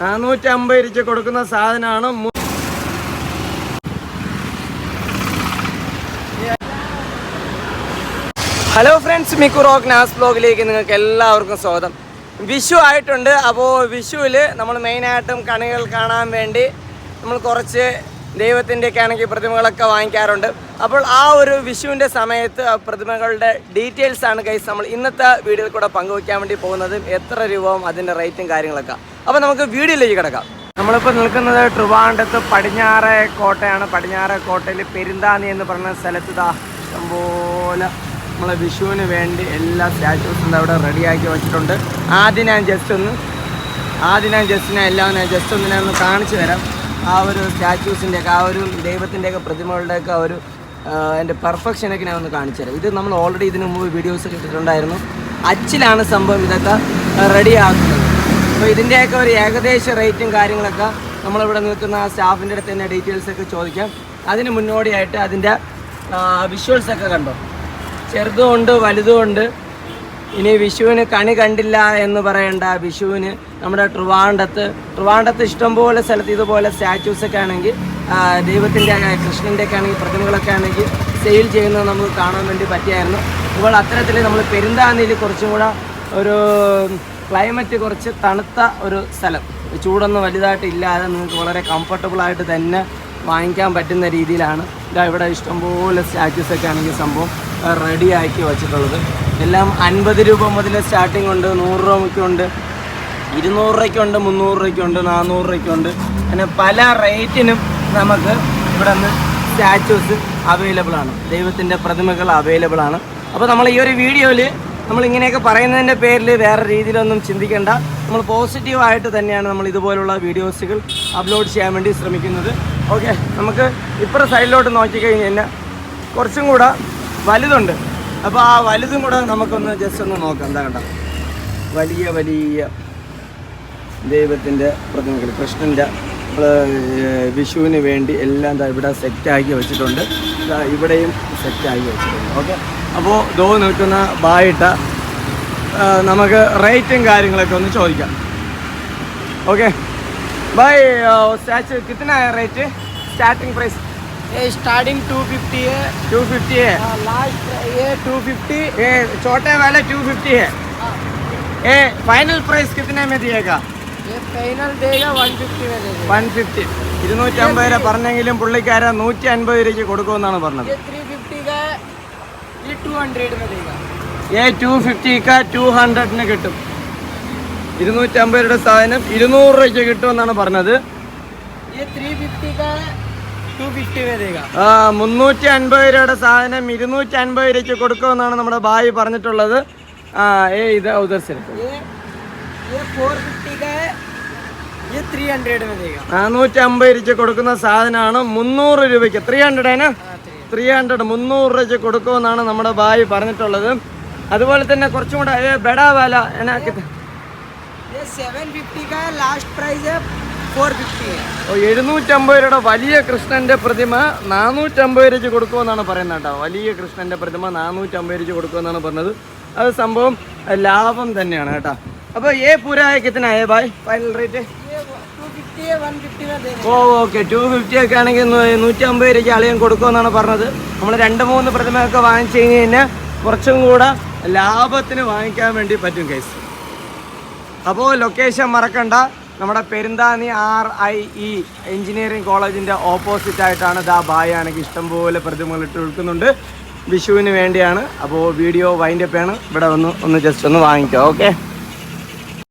നാനൂറ്റി അമ്പത് രൂപ കൊടുക്കുന്ന സാധനമാണ് ഹലോ ഫ്രണ്ട്സ് മിക്കു റോക്ക് നാസ് ബ്ലോഗിലേക്ക് നിങ്ങൾക്ക് എല്ലാവർക്കും സ്വാഗതം. വിഷു ആയിട്ടുണ്ട് അപ്പോൾ വിഷുവിൽ നമ്മൾ മെയിനായിട്ടും കണികൾ കാണാൻ വേണ്ടി നമ്മൾ കുറച്ച് ദൈവത്തിന്റെയൊക്കെ ആണെങ്കിൽ പ്രതിമകളൊക്കെ വാങ്ങിക്കാറുണ്ട്. അപ്പോൾ ആ ഒരു വിഷുവിന്റെ സമയത്ത് ആ പ്രതിമകളുടെ ഡീറ്റെയിൽസ് ആണ് കൈസ് നമ്മൾ ഇന്നത്തെ വീഡിയോയിൽ കൂടെ പങ്കുവയ്ക്കാൻ വേണ്ടി പോകുന്നത്. എത്ര രൂപവും അതിന്റെ റേറ്റും കാര്യങ്ങളൊക്കെ. അപ്പോൾ നമുക്ക് വീഡിയോയിലേക്ക് കിടക്കാം. നമ്മളിപ്പോൾ നിൽക്കുന്നത് ട്രിവാൻഡത്ത് പടിഞ്ഞാറെ കോട്ടയാണ്. പടിഞ്ഞാറെ കോട്ടയിൽ പെരിന്താന്നി എന്ന് പറഞ്ഞ സ്ഥലത്ത് ഇതാ ഇഷ്ടംപോലെ നമ്മളെ വിഷുവിന് വേണ്ടി എല്ലാ സ്റ്റാച്യൂസും അവിടെ റെഡിയാക്കി വെച്ചിട്ടുണ്ട്. ആദ്യം ഞാൻ ജസ്റ്റ് ഒന്ന് ആദ്യം ഞാൻ ജസ്റ്റ് എല്ലാം ഞാൻ ജസ്റ്റ് ഒന്ന് ഞാൻ ഒന്ന് കാണിച്ചു തരാം. ആ ഒരു സ്റ്റാച്യൂസിന്റെയൊക്കെ ആ ഒരു ദൈവത്തിന്റെയൊക്കെ പ്രതിമകളുടെയൊക്കെ ആ ഒരു എന്റെ പെർഫെക്ഷനൊക്കെ ഞാൻ ഒന്ന് കാണിച്ചു തരാം. ഇത് നമ്മൾ ഓൾറെഡി ഇതിനു മുമ്പ് വീഡിയോസ് ഇട്ടിട്ടുണ്ടായിരുന്നു. അച്ചിലാണ് സംഭവം ഇതൊക്കെ റെഡിയാക്കുന്നത് അപ്പോൾ ഇതിന്റെയൊക്കെ ഒരു ഏകദേശ റേറ്റും കാര്യങ്ങളൊക്കെ നമ്മളിവിടെ നിൽക്കുന്ന ആ സ്റ്റാഫിന്റെ അടുത്ത് തന്നെ ഡീറ്റെയിൽസൊക്കെ ചോദിക്കാം. അതിന് മുന്നോടിയായിട്ട് അതിന്റെ വിഷ്വൽസ് ഒക്കെ കണ്ടോ? ചെറുതുമുണ്ട് വലുതുമുണ്ട്. ഇനി വിഷുവിന് കണി കണ്ടില്ല എന്ന് പറയേണ്ട. വിഷുവിന് നമ്മുടെ ട്രിവാണ്ടത്ത് ട്രിവാണ്ടത്ത് ഇഷ്ടംപോലെ സ്ഥലത്ത് ഇതുപോലെ സ്റ്റാച്യൂസ് ഒക്കെ ആണെങ്കിൽ ദൈവത്തിന്റെ കൃഷ്ണന്റെ ഒക്കെ ആണെങ്കിൽ പ്രതിമകളൊക്കെ ആണെങ്കിൽ സെയിൽ ചെയ്യുന്നത് നമുക്ക് കാണാൻ വേണ്ടി പറ്റിയായിരുന്നു. ഇപ്പോൾ അത്തരത്തിൽ നമ്മൾ പെരുന്താന്നിയിൽ കുറച്ചും കൂടെ ഒരു ക്ലൈമറ്റ് കുറച്ച് തണുത്ത ഒരു സ്ഥലം. ചൂടൊന്നും വലുതായിട്ട് ഇല്ലാതെ നിങ്ങൾക്ക് വളരെ കംഫർട്ടബിളായിട്ട് തന്നെ വാങ്ങിക്കാൻ പറ്റുന്ന രീതിയിലാണ്. ഇതാ ഇവിടെ ഇഷ്ടംപോലെ സ്റ്റാച്യൂസ് ഒക്കെ ആണെങ്കിൽ സംഭവം റെഡിയാക്കി വെച്ചിട്ടുള്ളത്. എല്ലാം അൻപത് രൂപ മുതൽ സ്റ്റാർട്ടിംഗ് ഉണ്ട്. നൂറ് രൂപയ്ക്കുണ്ട് ഇരുന്നൂറ് രൂപയ്ക്കുണ്ട് മുന്നൂറ് രൂപയ്ക്കുണ്ട് നാനൂറ് രൂപയ്ക്കുണ്ട് അങ്ങനെ പല റേറ്റിനും നമുക്ക് ഇവിടെ നിന്ന് സ്റ്റാച്യൂസ് അവൈലബിൾ ആണ്. ദൈവത്തിന്റെ പ്രതിമകൾ അവൈലബിൾ ആണ്. അപ്പോൾ നമ്മൾ ഈ ഒരു വീഡിയോയിൽ നമ്മൾ ഇങ്ങനെയൊക്കെ പറയുന്നതിന്റെ പേരിൽ വേറെ രീതിയിലൊന്നും ചിന്തിക്കേണ്ട. നമ്മൾ പോസിറ്റീവായിട്ട് തന്നെയാണ് നമ്മൾ ഇതുപോലുള്ള വീഡിയോസുകൾ അപ്ലോഡ് ചെയ്യാൻ വേണ്ടി ശ്രമിക്കുന്നത്. ഓക്കെ നമുക്ക് ഇപ്പുറം സൈഡിലോട്ട് നോക്കിക്കഴിഞ്ഞ് കഴിഞ്ഞാൽ കുറച്ചും കൂടെ വലുതുണ്ട്. അപ്പൊ ആ വലുതും കൂടെ നമുക്കൊന്ന് ജസ്റ്റ് ഒന്ന് നോക്കാം. എന്താ കണ്ട? വലിയ വലിയ ദൈവത്തിന്റെ പ്രതിമകൾ. കൃഷ്ണന്റെ വിഷുവിന് വേണ്ടി എല്ലാം ഇവിടെ സെറ്റാക്കി വെച്ചിട്ടുണ്ട്. ഇവിടെയും സെറ്റാക്കി വെച്ചിട്ടുണ്ട്. ഓക്കെ അപ്പോൾ ദോ നിൽക്കുന്ന ബായിട്ട നമുക്ക് റേറ്റും കാര്യങ്ങളൊക്കെ ഒന്ന് ചോദിക്കാം. ഓക്കെ ബൈ സ്റ്റാച്ചു കിട്ടുന്ന റേറ്റ് സ്റ്റാർട്ടിംഗ് പ്രൈസ് ये स्टार्टिंग टू फिफ्टी है टू फिफ्टी है लास्ट ये टू फिफ्टी ये छोटे वाले टू फिफ्टी है ये फाइनल प्राइस कितने में दिएगा ये फाइनल देगा वन फिफ्टी में देगा വൺ ഫിഫ്റ്റി ഇരുന്നൂറ്റമ്പത് രൂപ പറഞ്ഞെങ്കിലും പുള്ളിക്കാരൻ നൂറ്റി അൻപത് രൂപയ്ക്ക് കൊടുക്കുമെന്നാണ് പറഞ്ഞത് ये थ्री फिफ्टी का है ये टू हंड्रेड में देगा ഏ ടു ഫിഫ്റ്റിക്ക് ടു ഹൺഡ്രഡിന് കിട്ടും ഇരുന്നൂറ്റമ്പത് രൂപയുടെ സാധനം ഇരുന്നൂറ് രൂപയ്ക്ക് കിട്ടുമെന്നാണ് പറഞ്ഞത് ये थ्री മുന്നൂറ്റി അൻപത് രൂപയുടെ സാധനം ഇരുന്നൂറ്റി അൻപത് രൂപയ്ക്ക് കൊടുക്കുമെന്നാണ് നമ്മുടെ ഭായി പറഞ്ഞിട്ടുള്ളത്. ആ ഏ ഇത് ഉദർ നാനൂറ്റി അമ്പത് രൂപ കൊടുക്കുന്ന സാധനമാണ് മുന്നൂറ് രൂപയ്ക്ക്. ത്രീ ഹൺഡ്രഡ് ത്രീ ഹൺഡ്രഡ് മുന്നൂറ് രൂപയ്ക്ക് കൊടുക്കുമെന്നാണ് നമ്മുടെ ഭായി പറഞ്ഞിട്ടുള്ളത്. അതുപോലെ തന്നെ കുറച്ചും കൂടെ ബെഡാവാല എന്നാ സെവൻ ഫിഫ്റ്റി ലാസ്റ്റ് പ്രൈസ് എഴുന്നൂറ്റമ്പത് രൂപയുടെ വലിയ കൃഷ്ണന്റെ പ്രതിമ നാനൂറ്റമ്പത് രൂപയ്ക്ക് കൊടുക്കുമെന്നാണ് പറയുന്നത് കേട്ടോ. വലിയ കൃഷ്ണന്റെ പ്രതിമ നാനൂറ്റമ്പത് രൂപയ്ക്ക് കൊടുക്കുമെന്നാണ് പറഞ്ഞത്. അത് സംഭവം ലാഭം തന്നെയാണ് കേട്ടോ. അപ്പോൾ ഏ പുരായക്കത്തിനായേ ബായ് ഫൈനൽ റേറ്റ് ഓ ഓക്കെ. ടു ഫിഫ്റ്റി ഒക്കെ ആണെങ്കിൽ നൂറ്റി അമ്പത് രൂപയ്ക്ക് അളിയൻ കൊടുക്കുമെന്നാണ് പറഞ്ഞത്. നമ്മൾ രണ്ട് മൂന്ന് പ്രതിമയൊക്കെ വാങ്ങിച്ചു കഴിഞ്ഞ് കഴിഞ്ഞാൽ കുറച്ചും കൂടെ ലാഭത്തിന് വാങ്ങിക്കാൻ വേണ്ടി പറ്റും കേസ് അപ്പോൾ ലൊക്കേഷൻ മറക്കണ്ട. നമ്മുടെ Perunthani R I E engineering കോളേജിന്റെ ഓപ്പോസിറ്റ് ആയിട്ടാണ് ദാ ബായ് ആണെങ്കിൽ ഇഷ്ടംപോലെ പ്രതിമകൾ ഇട്ട് വിൽക്കുന്നുണ്ട് വിഷുവിന് വേണ്ടിയാണ്. അപ്പോൾ വീഡിയോ വൈൻഡപ്പാണ് ഇവിടെ ഒന്ന് ഒന്ന് ജസ്റ്റ് ഒന്ന് വാങ്ങിക്കാം ഓക്കെ